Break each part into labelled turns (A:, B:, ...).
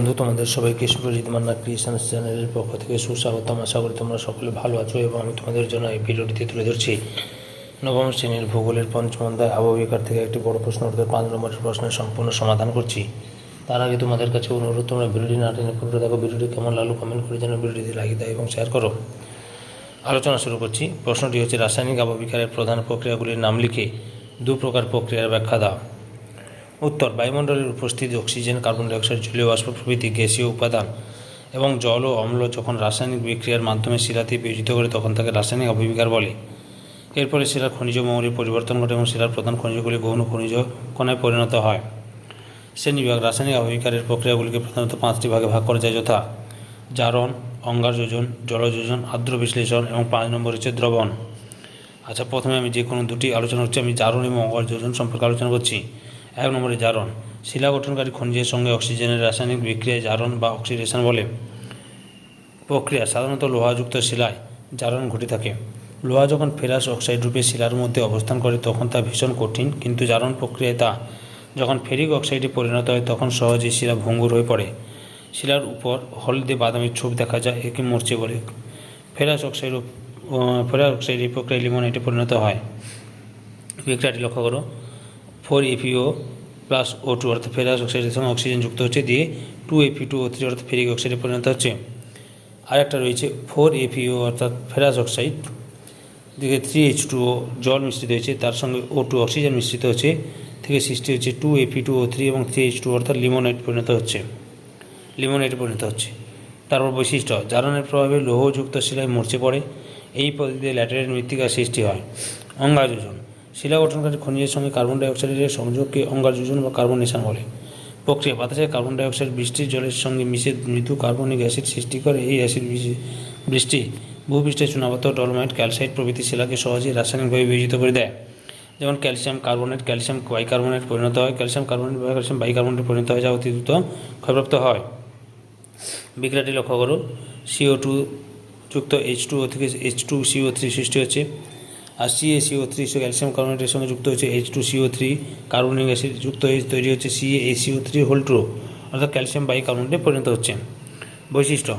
A: বন্ধু, তোমাদের সবাইকে সুরজিৎ মান্না ক্রিয়েশনস চ্যানেলের পক্ষ থেকে সুস্বাগতম। আশা করি তোমরা সকলে ভালো আছো এবং আমি তোমাদের জন্য এই ভিডিওটিতে তুলে ধরছি। নবম শ্রেণির ভূগোলের পঞ্চম অধ্যায় আবহবিকার থেকে একটি বড় প্রশ্ন উত্তর, পাঁচ নম্বরের প্রশ্নের সম্পূর্ণ সমাধান করছি। তার আগে তোমাদের কাছে অনুরোধ, তোমরা ভিডিওটি না টেনে পুরো দেখো। ভিডিওটি কেমন লাগল কমেন্ট করে যেন ভিডিওটি লাগিয়ে দেয় এবং শেয়ার করো। আলোচনা শুরু করছি। প্রশ্নটি হচ্ছে, রাসায়নিক আবহবিকারের প্রধান প্রক্রিয়াগুলির নাম লিখে দু প্রকার প্রক্রিয়ার ব্যাখ্যা দাও। উত্তর বায়ুমণ্ডলের উপস্থিতি, অক্সিজেন, কার্বন ডাইঅক্সাইড, জলীয় বাষ্প প্রভৃতি, গ্যাসীয় উপাদান এবং জল ও অম্ল যখন রাসায়নিক বিক্রিয়ার মাধ্যমে শিলাতে বিয়োজিত করে তখন তাকে রাসায়নিক অববিকার বলে। এরপরে শিলার খনিজ মৌলের পরিবর্তন ঘটে এবং শিলার প্রধান খনিজগুলি গৌণ খনিজ কণায় পরিণত হয়। শ্রেণীবিভাগ রাসায়নিক অববিকারের প্রক্রিয়াগুলিকে প্রধানত পাঁচটি ভাগে ভাগ করা যায়, যথা জারণ, অঙ্গার যোজন জলযোজন আর্দ্র বিশ্লেষণ এবং পাঁচ নম্বর হচ্ছে দ্রবণ। আচ্ছা প্রথমে আমি যে কোনো দুটি আলোচনা হচ্ছে আমি জারণ এবং অঙ্গার যোজন সম্পর্কে আলোচনা করছি। এক নম্বরে জারণ। শিলা গঠনকারী খনিজের সঙ্গে অক্সিজেনের রাসায়নিক বিক্রিয়ায় জারণ বা অক্সিডেশন বলে প্রক্রিয়া। সাধারণত লোহাযুক্ত শিলায় জারণ ঘটে থাকে। লোহা যখন ফেরাস অক্সাইড রূপে শিলার মধ্যে অবস্থান করে, তখন তা ভীষণ কঠিন, কিন্তু জারণ প্রক্রিয়ায় তা যখন ফেরিক অক্সাইডে পরিণত হয়, তখন সহজেই শিলা ভঙ্গুর হয়ে পড়ে। শিলার উপর হলদে বাদামি ছোপ দেখা যায়, একে মরচে বলে। ফেরাস অক্সাইড ফেরাস অক্সাইড এই প্রক্রিয়ায় লিমোনাইটে পরিণত হয়। বিক্রিয়াটি লক্ষ্য করো। Four FeO plus O two অর্থাৎ ফেরাস অক্সাইডের সঙ্গে অক্সিজেন যুক্ত হচ্ছে দিয়ে two Fe two O three অর্থাৎ ফেরিক অক্সাইডে পরিণত হচ্ছে। আরেকটা রয়েছে ফোর এপিও অর্থাৎ ফেরাস অক্সাইড দিকে থ্রি এইচ টু ও জল মিশ্রিত হয়েছে, তার সঙ্গে ও টু অক্সিজেন মিশ্রিত হচ্ছে। থেকে সৃষ্টি হচ্ছে two Fe two O three এবং থ্রি এইচ টু অর্থাৎ লিমোনাইট পরিণত হচ্ছে। লিমোনাইটে পরিণত হচ্ছে। তারপর বৈশিষ্ট্য জারণের প্রভাবে লৌহযুক্ত শিলায় মরচে পড়ে। এই পদ্ধতিতে ল্যাটেরাইট মৃত্তিকার সৃষ্টি হয়। অঙ্গাযোজন শিলা গঠনকারী খনিজের সঙ্গে কার্বন ডাইঅক্সাইডের সংযোগকে অঙ্গাযোজন বা কার্বন কার্বনেশন বলে। প্রক্রিয়া, বাতাসে কার্বন ডাইঅক্সাইড বৃষ্টির জলের সঙ্গে মিশে মৃদু কার্বনিক অ্যাসিড সৃষ্টি করে। এই অ্যাসিড বৃষ্টি- ভূপৃষ্ঠে চুনাপাথর ডলমাইট ক্যালসাইট প্রভৃতি শিলাকে সহজেই রাসায়নিকভাবে বিবেচিত করে দেয়। যেমন ক্যালসিয়াম কার্বনেট ক্যালসিয়াম বাইকার্বনেট পরিণত হয়। ক্যালসিয়াম কার্বনেট বা ক্যালসিয়াম বাইকার্বনেটে পরিণত হয়, যা অতি দ্রুত ক্ষয়প্রাপ্ত হয়। বিক্রিয়াটি লক্ষ্য করো। সিও টু যুক্ত এইচ টু থেকে H two C O three সৃষ্টি হচ্ছে। আর C A C O three calcium কার্বনেটের সঙ্গে যুক্ত হয়েছে H two C O three carbonic acid যুক্ত হয়ে তৈরি হচ্ছে C A A C O three হোল্ট্রো অর্থাৎ ক্যালসিয়াম বাই কার্বোনেটে পরিণত হচ্ছে। বৈশিষ্ট্য,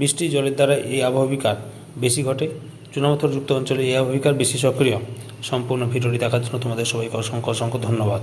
A: বৃষ্টি জলের দ্বারা এই আবহবিকার বেশি ঘটে চুনাপাথরযুক্ত অঞ্চলে এই আবহবিকার বেশি সক্রিয়। সম্পূর্ণ ভিডিওটি দেখার জন্য তোমাদের সবাইকে অসংখ্য অসংখ্য ধন্যবাদ।